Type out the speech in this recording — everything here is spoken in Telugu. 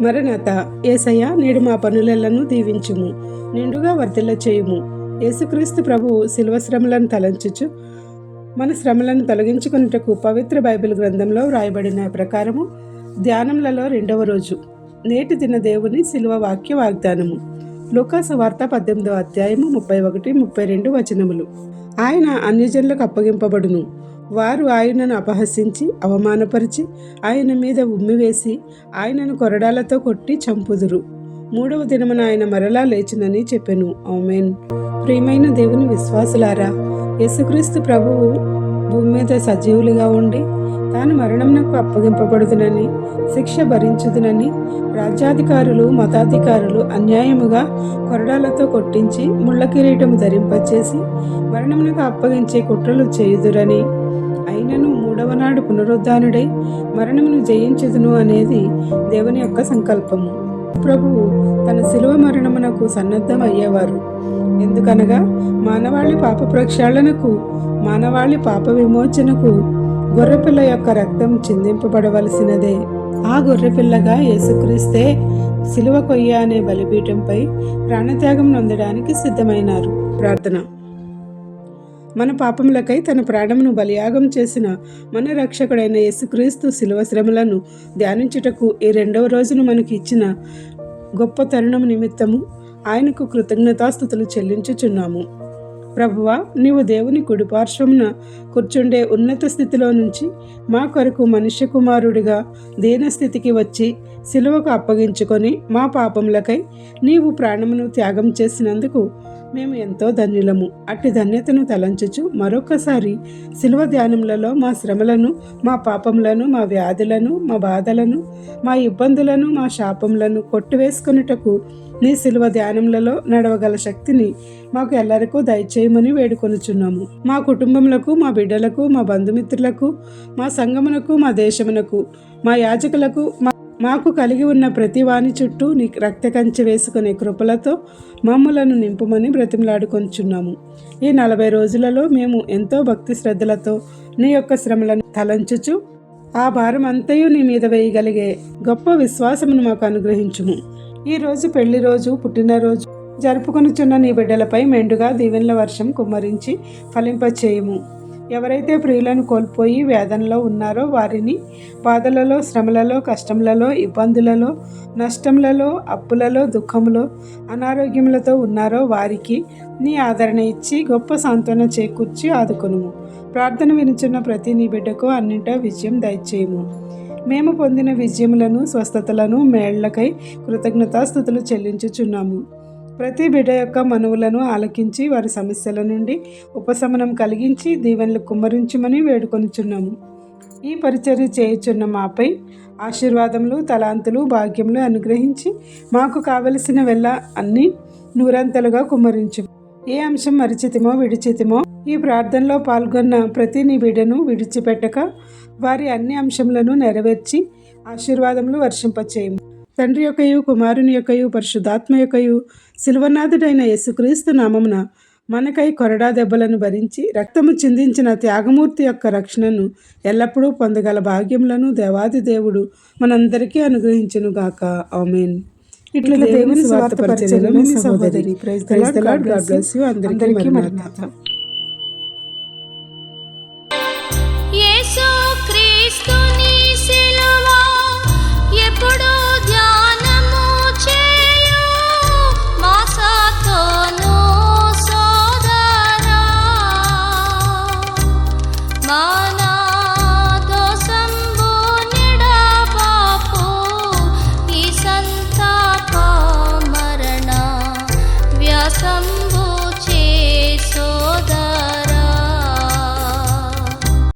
మరణత ఏసయ్య నేడు మా పనులెల్లను దీవించుము నిండుగా వర్తిల్ల చేయుము. యేసుక్రీస్తు ప్రభువు శిల్వ శ్రమలను తలంచుచు మన శ్రమలను తొలగించుకున్నటకు పవిత్ర బైబిల్ గ్రంథంలో వ్రాయబడిన ప్రకారము ధ్యానములలో రెండవ రోజు నేటి దిన దేవుని శిల్వ వాక్య వాగ్దానము. లుకాస వార్త పద్దెనిమిదో అధ్యాయము ముప్పై ఒకటి ముప్పై రెండు వచనములు. ఆయన అన్యజనులకు అప్పగింపబడును. వారు ఆయనను అపహసించి అవమానపరిచి ఆయన మీద ఉమ్మివేసి ఆయనను కొరడాలతో కొట్టి చంపుదురు. మూడవ దినమున ఆయన మరలా లేచినని చెప్పెను. ఆమెన్. ప్రియమైన దేవుని విశ్వాసులారా యేసుక్రీస్తు ప్రభువు భూమి మీద సజీవులుగా ఉండి తాను మరణంనకు అప్పగింపబడుదునని శిక్ష భరించుదునని రాజ్యాధికారులు మతాధికారులు అన్యాయముగా కొరడాలతో కొట్టించి ముళ్ళ కిరీటము ధరింపచేసి మరణమునకు అప్పగించే కుట్రలు చేయుదురని పునరుద్ధానుడై మరణమును జయించుదును అనేది దేవుని యొక్క సంకల్పము. ప్రభువు తన శిలువ మరణమునకు సన్నద్ధం అయ్యేవారు ఎందుకనగా మానవాళి పాప ప్రక్షాళనకు మానవాళి పాప విమోచనకు గొర్రెపిల్ల యొక్క రక్తం చిందింపబడవలసినదే. ఆ గొర్రెపిల్లగా యేసుక్రీస్తే శిలువ కొయ్య అనే బలిపీఠంపై ప్రాణత్యాగం నొందడానికి సిద్ధమైనారు. ప్రార్థన. మన పాపములకై తన ప్రాణమును బలియాగం చేసిన మన రక్షకుడైన యేసుక్రీస్తు శిలువ శ్రమలను ధ్యానించుటకు ఈ రెండవ రోజును మనకి ఇచ్చిన గొప్ప తరుణం నిమిత్తము ఆయనకు కృతజ్ఞతాస్థుతులు చెల్లించుచున్నాము. ప్రభువా నీవు దేవుని కుడిపార్శ్వమున కూర్చుండే ఉన్నత స్థితిలో నుంచి మా కొరకు మనుష్య కుమారుడిగా దీనస్థితికి వచ్చి సిలువకు అప్పగించుకొని మా పాపములకై నీవు ప్రాణమును త్యాగం చేసినందుకు మేము ఎంతో ధన్యులము. అట్టి ధన్యతను తలంచుచు మరొకసారి శిల్వ ధ్యానములలో మా శ్రమలను మా పాపములను మా వ్యాధులను మా బాధలను మా ఇబ్బందులను మా శాపములను కొట్టివేసుకున్నటకు నీ శిల్వ ధ్యానములలో నడవగల శక్తిని మాకు ఎల్లరికూ దయచేయమని వేడుకొనుచున్నాము. మా కుటుంబములకు మా బిడ్డలకు మా బంధుమిత్రులకు మా సంగమునకు మా దేశమునకు మా యాజకులకు మా మాకు కలిగి ఉన్న ప్రతివాని చుట్టూ నీ రక్త కంచె వేసుకునే కృపలతో మమ్ములను నింపుమని బ్రతిమలాడుకొంచున్నాము. ఈ నలభై రోజులలో మేము ఎంతో భక్తి శ్రద్ధలతో నీ యొక్క శ్రమలను తలంచుచు ఆ భారం అంతయు నీ మీద వేయగలిగే గొప్ప విశ్వాసమును మాకు అనుగ్రహించుము. ఈరోజు పెళ్ళి రోజు పుట్టినరోజు జరుపుకొనుచున్న నీ బిడ్డలపై మెండుగా దీవెనల వర్షం కుమ్మరించి ఫలింపచేయము. ఎవరైతే ప్రియులను కోల్పోయి వేదనలో ఉన్నారో వారిని బాధలలో శ్రమలలో కష్టములలో ఇబ్బందులలో నష్టములలో అప్పులలో దుఃఖములో అనారోగ్యములతో ఉన్నారో వారికి నీ ఆదరణ ఇచ్చి గొప్ప సాంత్వన చేకూర్చి ఆదుకొనుము. ప్రార్థన వినుచున్న ప్రతి నీ బిడ్డకు అన్నింటా విజయం దయచేయము. మేము పొందిన విజయములను స్వస్థతలను మేళ్ళకై కృతజ్ఞతాస్థుతులు చెల్లించుచున్నాము. ప్రతి బిడ్డ యొక్క మనువులను ఆలకించి వారి సమస్యల నుండి ఉపశమనం కలిగించి దీవెనలు కుమ్మరించమని వేడుకొనుచున్నాము. ఈ పరిచర్య చేయుచున్న మాపై ఆశీర్వాదములు తలాంతులు భాగ్యములు అనుగ్రహించి మాకు కావలసిన వెళ్ళ అన్ని నూరంతలుగా కుమ్మరించు ఏ అంశం మరిచితిమో విడిచితిమో ఈ ప్రార్థనలో పాల్గొన్న ప్రతి నీ బిడ్డను విడిచిపెట్టక వారి అన్ని అంశములను నెరవేర్చి ఆశీర్వాదములు వర్షింపచేయము. తండ్రి యొక్కయు కుమారుని యొక్కయు పరిశుద్ధాత్మ యొక్కయు శిల్వనాథుడైన యేసుక్రీస్తు నామమున మనకై కొరడా దెబ్బలను భరించి రక్తము చిందించిన త్యాగమూర్తి యొక్క రక్షణను ఎల్లప్పుడూ పొందగల భాగ్యములను దేవాది దేవుడు మనందరికీ అనుగ్రహించును గాక. ఆమెన్. ఇట్లా దేవుని స్వార్థ పరిచర్యలో మీ సహోదరి ప్రైజ్ గాడ్ బ్లెస్ యు అందరికీ